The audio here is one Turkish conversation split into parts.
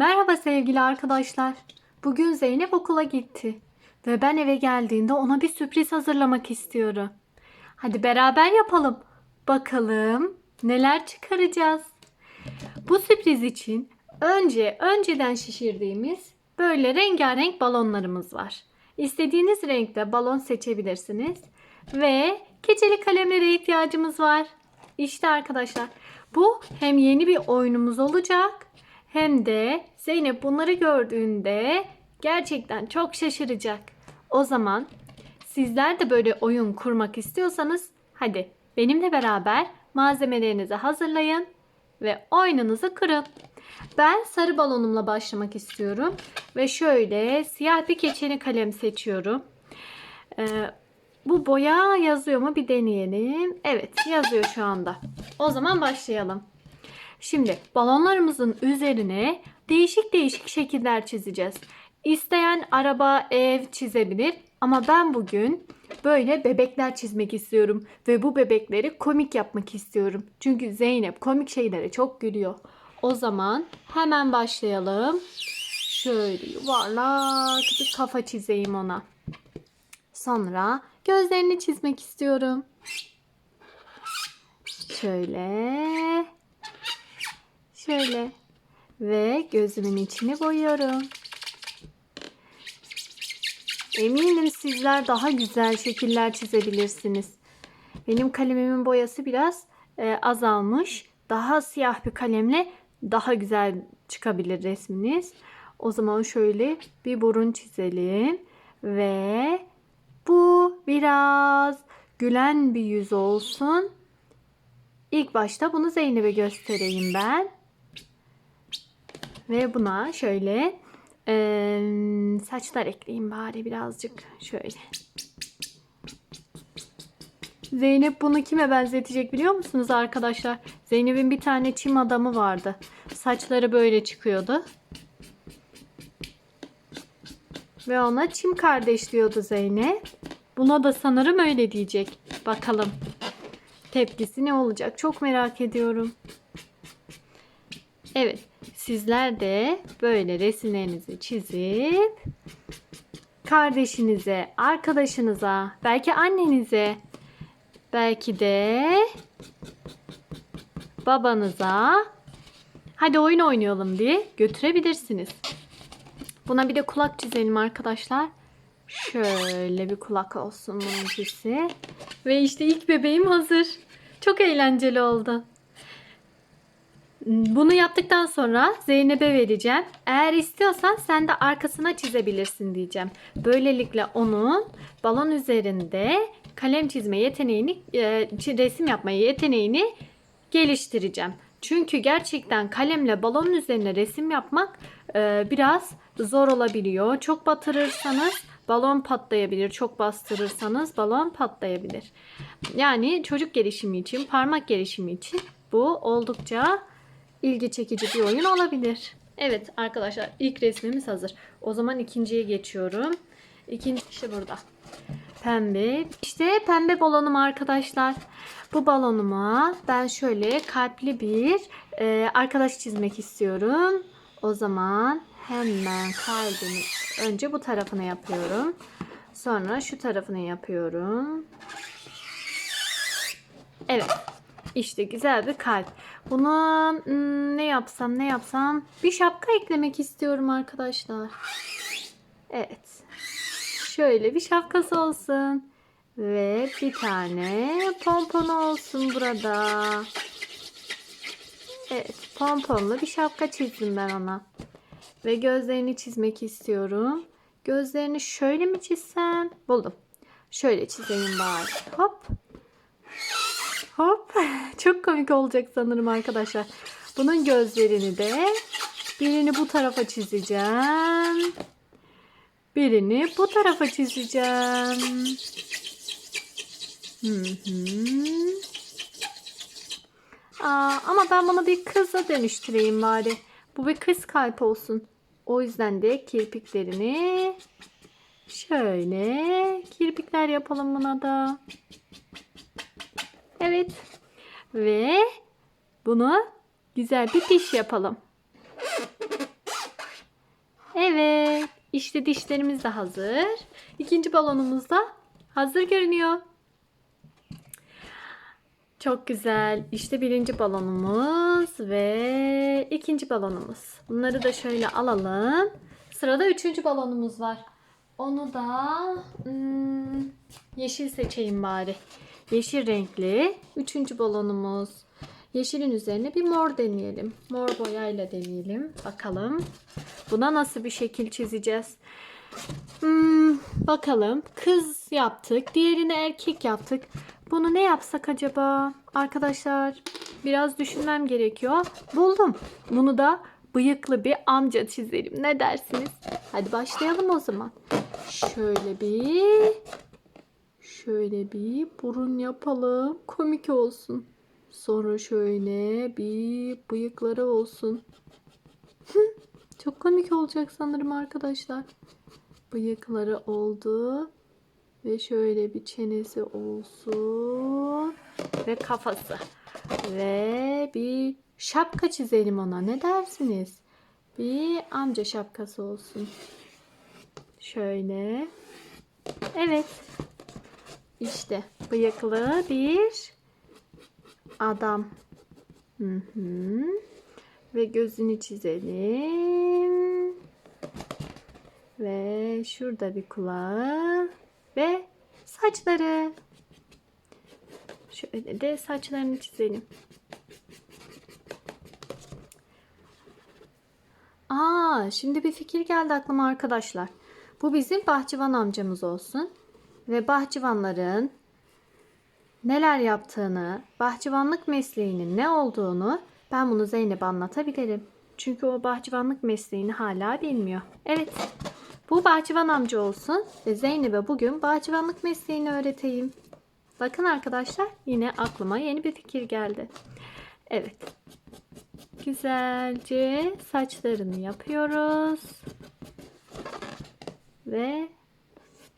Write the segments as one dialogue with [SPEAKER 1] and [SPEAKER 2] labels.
[SPEAKER 1] Merhaba sevgili arkadaşlar. Bugün Zeynep okula gitti ve ben eve geldiğinde ona bir sürpriz hazırlamak istiyorum. Hadi beraber yapalım. Bakalım neler çıkaracağız. Bu sürpriz için önce önceden şişirdiğimiz böyle rengarenk balonlarımız var. İstediğiniz renkte balon seçebilirsiniz ve keçeli kalemlere ihtiyacımız var. İşte arkadaşlar bu hem yeni bir oyunumuz olacak hem de Zeynep bunları gördüğünde gerçekten çok şaşıracak. O zaman sizler de böyle oyun kurmak istiyorsanız hadi benimle beraber malzemelerinizi hazırlayın ve oyununuzu kurun. Ben sarı balonumla başlamak istiyorum ve şöyle siyah bir keçeli kalem seçiyorum. Ee, bu boya yazıyor mu bir deneyelim. Evet yazıyor şu anda. O zaman başlayalım. Şimdi balonlarımızın üzerine değişik değişik şekiller çizeceğiz. İsteyen araba, ev çizebilir ama ben bugün böyle bebekler çizmek istiyorum ve bu bebekleri komik yapmak istiyorum. Çünkü Zeynep komik şeylere çok gülüyor. O zaman hemen başlayalım. Şöyle yuvarlak bir kafa çizeyim ona. Sonra gözlerini çizmek istiyorum. Şöyle. Şöyle. Ve gözümün içini boyuyorum. Eminim sizler daha güzel şekiller çizebilirsiniz. Benim kalemimin boyası biraz e, azalmış. Daha siyah bir kalemle daha güzel çıkabilir resminiz. O zaman şöyle bir burun çizelim ve bu biraz gülen bir yüz olsun. İlk başta bunu Zeynep'e göstereyim ben. Ve buna şöyle e, saçlar ekleyeyim bari birazcık. Şöyle. Zeynep bunu kime benzetecek biliyor musunuz arkadaşlar? Zeynep'in bir tane çim adamı vardı. Saçları böyle çıkıyordu. Ve ona çim kardeş diyordu Zeynep. Buna da sanırım öyle diyecek. Bakalım. Tepkisi ne olacak? Çok merak ediyorum. Evet. Sizler de böyle resimlerinizi çizip kardeşinize, arkadaşınıza, belki annenize, belki de babanıza hadi oyun oynayalım diye götürebilirsiniz. Buna bir de kulak çizelim arkadaşlar. Şöyle bir kulak olsun bununkisi. Ve işte ilk bebeğim hazır. Çok eğlenceli oldu. Bunu yaptıktan sonra Zeynep'e vereceğim. Eğer istiyorsan sen de arkasına çizebilirsin diyeceğim. Böylelikle onun balon üzerinde kalem çizme yeteneğini, e, resim yapma yeteneğini geliştireceğim. Çünkü gerçekten kalemle balonun üzerine resim yapmak e, biraz zor olabiliyor. Çok batırırsanız balon patlayabilir. Çok bastırırsanız balon patlayabilir. Yani çocuk gelişimi için, parmak gelişimi için bu oldukça ilgi çekici bir oyun olabilir. Evet arkadaşlar ilk resmimiz hazır. O zaman ikinciye geçiyorum. İkinci işte burada. Pembe. İşte pembe balonum arkadaşlar. Bu balonuma ben şöyle kalpli bir e, arkadaş çizmek istiyorum. O zaman hemen kalbimi önce bu tarafını yapıyorum. Sonra şu tarafını yapıyorum. Evet. İşte güzel bir kalp. Buna hmm, ne yapsam ne yapsam bir şapka eklemek istiyorum arkadaşlar. Evet. Şöyle bir şapkası olsun. Ve bir tane pomponu olsun burada. Evet pomponlu bir şapka çizdim ben ona. Ve gözlerini çizmek istiyorum. Gözlerini şöyle mi çizsem? Buldum. Şöyle çizeyim bari. Hop. Hop. Çok komik olacak sanırım arkadaşlar. Bunun gözlerini de birini bu tarafa çizeceğim. Birini bu tarafa çizeceğim. Hı hı. Aa, ama ben bunu bir kıza dönüştüreyim bari. Bu bir kız kalp olsun. O yüzden de kirpiklerini şöyle kirpikler yapalım buna da. Evet. Ve bunu güzel bir diş yapalım. Evet. İşte dişlerimiz de hazır. İkinci balonumuz da hazır görünüyor. Çok güzel. İşte birinci balonumuz ve ikinci balonumuz. Bunları da şöyle alalım. Sırada üçüncü balonumuz var. Onu da hmm, yeşil seçeyim bari. Yeşil renkli. Üçüncü balonumuz. Yeşilin üzerine bir mor deneyelim. Mor boyayla deneyelim. Bakalım. Buna nasıl bir şekil çizeceğiz? Hmm, bakalım. Kız yaptık. Diğerini erkek yaptık. Bunu ne yapsak acaba? Arkadaşlar biraz düşünmem gerekiyor. Buldum. Bunu da bıyıklı bir amca çizelim. Ne dersiniz? Hadi başlayalım o zaman. Şöyle bir şöyle bir burun yapalım. Komik olsun. Sonra şöyle bir bıyıkları olsun. Çok komik olacak sanırım arkadaşlar. Bıyıkları oldu. Ve şöyle bir çenesi olsun. Ve kafası. Ve bir şapka çizelim ona. Ne dersiniz? Bir amca şapkası olsun. Şöyle. Evet. İşte bıyıklı bir adam. Hı hı. Ve gözünü çizelim. Ve şurada bir kulağı ve saçları. Şöyle de saçlarını çizelim. Aa, şimdi bir fikir geldi aklıma arkadaşlar. Bu bizim bahçıvan amcamız olsun. Ve bahçıvanların neler yaptığını, bahçıvanlık mesleğinin ne olduğunu ben bunu Zeynep'e anlatabilirim. Çünkü o bahçıvanlık mesleğini hala bilmiyor. Evet, bu bahçıvan amca olsun ve Zeynep'e bugün bahçıvanlık mesleğini öğreteyim. Bakın arkadaşlar yine aklıma yeni bir fikir geldi. Evet. Güzelce saçlarını yapıyoruz. Ve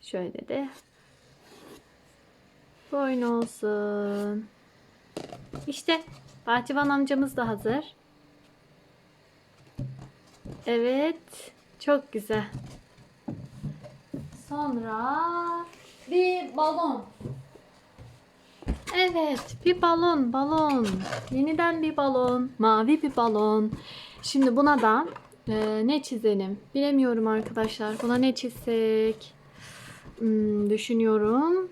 [SPEAKER 1] şöyle de boyun olsun. İşte bahçıvan amcamız da hazır. Evet. Çok güzel. Sonra bir balon. Evet, bir balon, balon. Yeniden bir balon, mavi bir balon. Şimdi buna da e, ne çizelim? Bilemiyorum arkadaşlar. Buna ne çizsek? Hmm, düşünüyorum.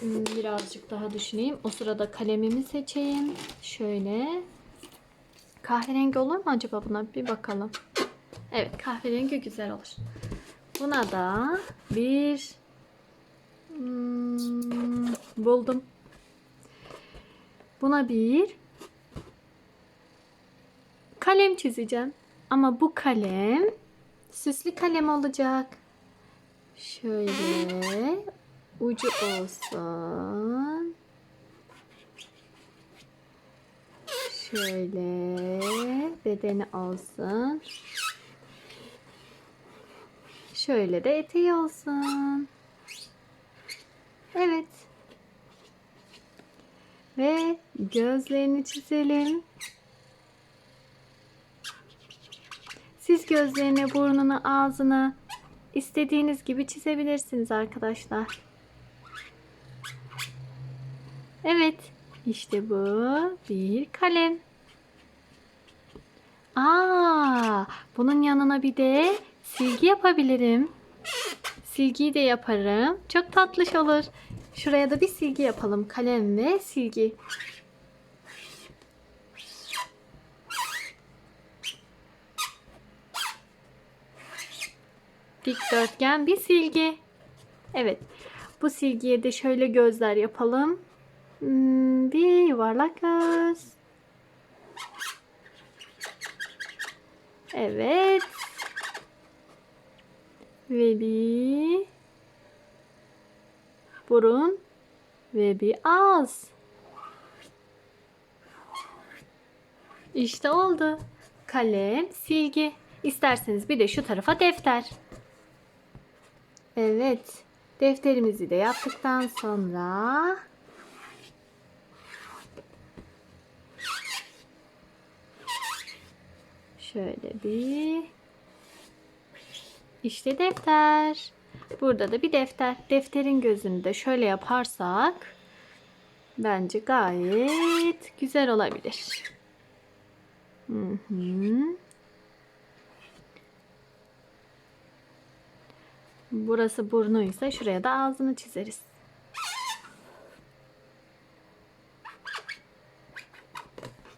[SPEAKER 1] Hmm, birazcık daha düşüneyim. O sırada kalemimi seçeyim. Şöyle. Kahverengi olur mu acaba buna? Bir bakalım. Evet, kahverengi güzel olur. Buna da bir hmm, buldum. Buna bir kalem çizeceğim. Ama bu kalem süslü kalem olacak. Şöyle ucu olsun. Şöyle bedeni olsun. Şöyle de eteği olsun. Evet. Ve gözlerini çizelim. Siz gözlerini, burnunu, ağzını istediğiniz gibi çizebilirsiniz arkadaşlar. Evet. İşte bu bir kalem. Aa, bunun yanına bir de silgi yapabilirim. Silgiyi de yaparım. Çok tatlış olur. Şuraya da bir silgi yapalım. Kalem ve silgi. Dikdörtgen bir silgi. Evet. Bu silgiye de şöyle gözler yapalım. Hmm, bir yuvarlak göz. Evet. Ve bir burun ve bir ağız. İşte oldu. Kalem, silgi. İsterseniz bir de şu tarafa defter. Evet. Defterimizi de yaptıktan sonra şöyle bir İşte defter. Burada da bir defter. Defterin gözünü de şöyle yaparsak bence gayet güzel olabilir. Hı hı. Burası burnuysa şuraya da ağzını çizeriz.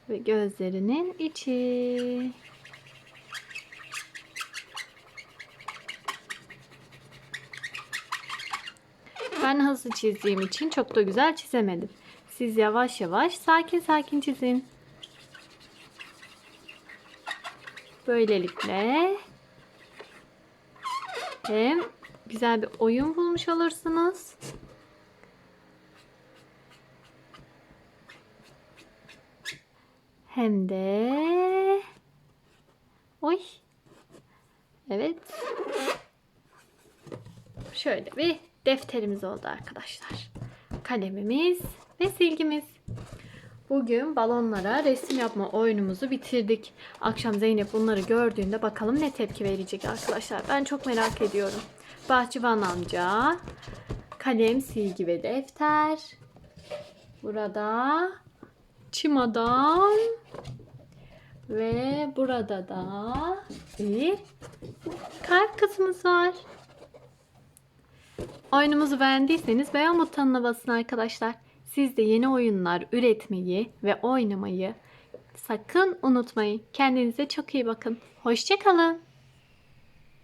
[SPEAKER 1] Ve gözlerinin içi. Ben hızlı çizdiğim için çok da güzel çizemedim. Siz yavaş yavaş sakin sakin çizin. Böylelikle hem güzel bir oyun bulmuş olursunuz. Hem de Oy. Evet. Şöyle bir defterimiz oldu arkadaşlar. Kalemimiz ve silgimiz. Bugün balonlara resim yapma oyunumuzu bitirdik. Akşam Zeynep bunları gördüğünde bakalım ne tepki verecek arkadaşlar. Ben çok merak ediyorum. Bahçıvan amca, kalem, silgi ve defter. Burada çim adam ve burada da bir kalp kısmımız var. Oyunumuzu beğendiyseniz beğen butonuna basın arkadaşlar. Siz de yeni oyunlar üretmeyi ve oynamayı sakın unutmayın. Kendinize çok iyi bakın. Hoşçakalın.